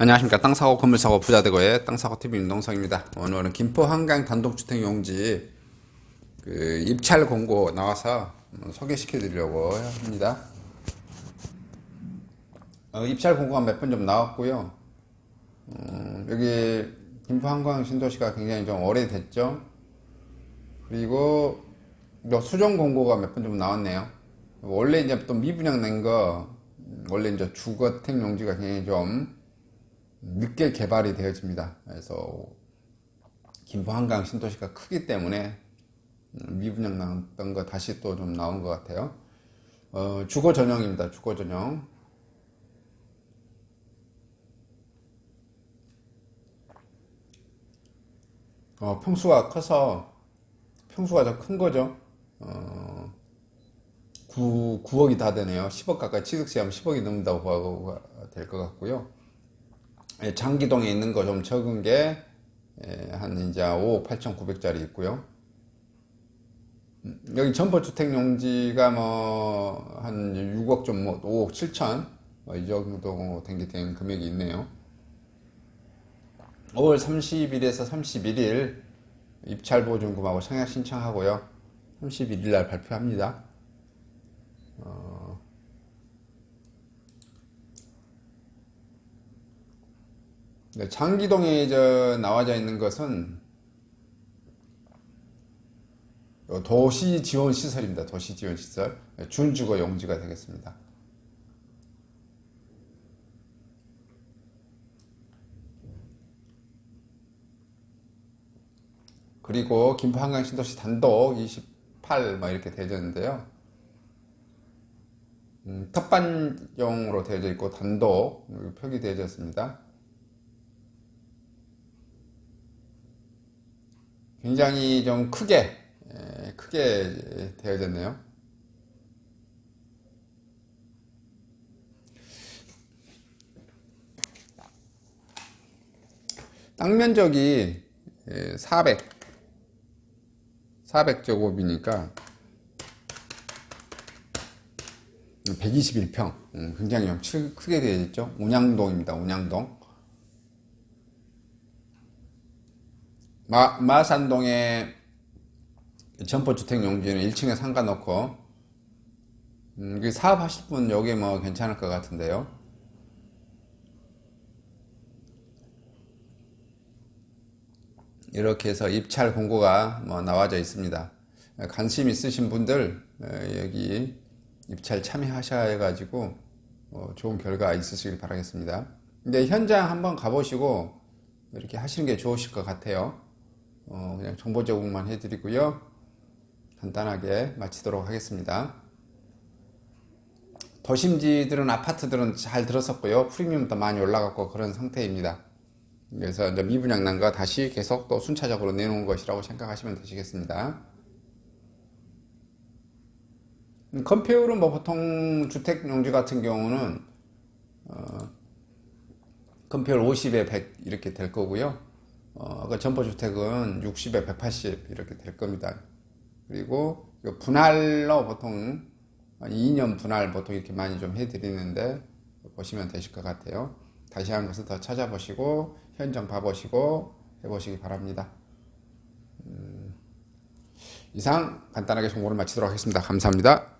안녕하십니까 땅 사고 건물 사고 부자되고의 땅 사고 TV 윤동성입니다. 오늘은 김포 한강 단독주택 용지 그 입찰 공고 나와서 소개시켜 드리려고 합니다. 어, 입찰 공고가 몇 번 좀 나왔고요. 음, 여기 김포 한강 신도시가 굉장히 좀 오래됐죠. 그리고 또 수정 공고가 몇 번 좀 나왔네요. 원래 이제 또 미분양 낸 거 원래 이제 주거택 용지가 굉장히 좀 늦게 개발이 되어집니다. 그래서 김포 한강 신도시가 크기 때문에 미분양 나왔던 거 다시 또 좀 나온 것 같아요. 어, 주거 전용입니다. 주거 전용. 어, 평수가 커서 평수가 더 큰 거죠. 어, 9, 9억이 다 되네요. 10억 가까이 취득세하면 10억이 넘는다고 봐도 될 것 같고요. 예, 장기동에 있는 거 좀 적은 게, 예, 한 이제 5억 8,900짜리 있고요. 음, 여기 전포주택 용지가 뭐, 한 6억 좀, 뭐, 5억 7천, 뭐, 이 정도 된 게 된 금액이 있네요. 5월 30일에서 31일 입찰 보증금하고 청약 신청하고요. 31일 날 발표합니다. 네, 장기동에 저 나와져 있는 것은 요 도시 지원 시설입니다. 도시 지원 시설 네, 준주거 용지가 되겠습니다. 그리고 김포 한강 신도시 단독 28뭐 이렇게 되어졌는데요. 음, 텃밭용으로 되어져 있고 단독 표기되어져 있습니다. 굉장히 좀 크게 에, 크게 되어졌네요. 땅 면적이 400 400제곱이니까 121평 음, 굉장히 좀 크게 되어 있죠. 운양동입니다. 운양동. 마, 마산동에 점포주택 용지는 1층에 상가 놓고 음, 그 사업하실 분 여기 뭐 괜찮을 것 같은데요. 이렇게 해서 입찰 공고가 뭐 나와져 있습니다. 관심 있으신 분들 여기 입찰 참여하셔야 가지고 뭐 좋은 결과 있으시길 바라겠습니다. 근데 현장 한번 가보시고 이렇게 하시는 게 좋으실 것 같아요. 어, 그냥 정보 제공만 해드리고요. 간단하게 마치도록 하겠습니다. 도심지들은 아파트들은 잘 들었었고요. 프리미엄도 많이 올라갔고 그런 상태입니다. 그래서 이제 미분양 난거 다시 계속 또 순차적으로 내놓은 것이라고 생각하시면 되시겠습니다. 컴페어는 뭐 보통 주택 용지 같은 경우는 어, 컴페어 50에 100 이렇게 될 거고요. 어, 그 점포주택은 60에 180 이렇게 될 겁니다. 그리고 분할로 보통 2년 분할 보통 이렇게 많이 좀 해드리는데 보시면 되실 것 같아요. 다시 한 것을 더 찾아보시고 현장 봐보시고 해보시기 바랍니다. 음, 이상 간단하게 정보를 마치도록 하겠습니다. 감사합니다.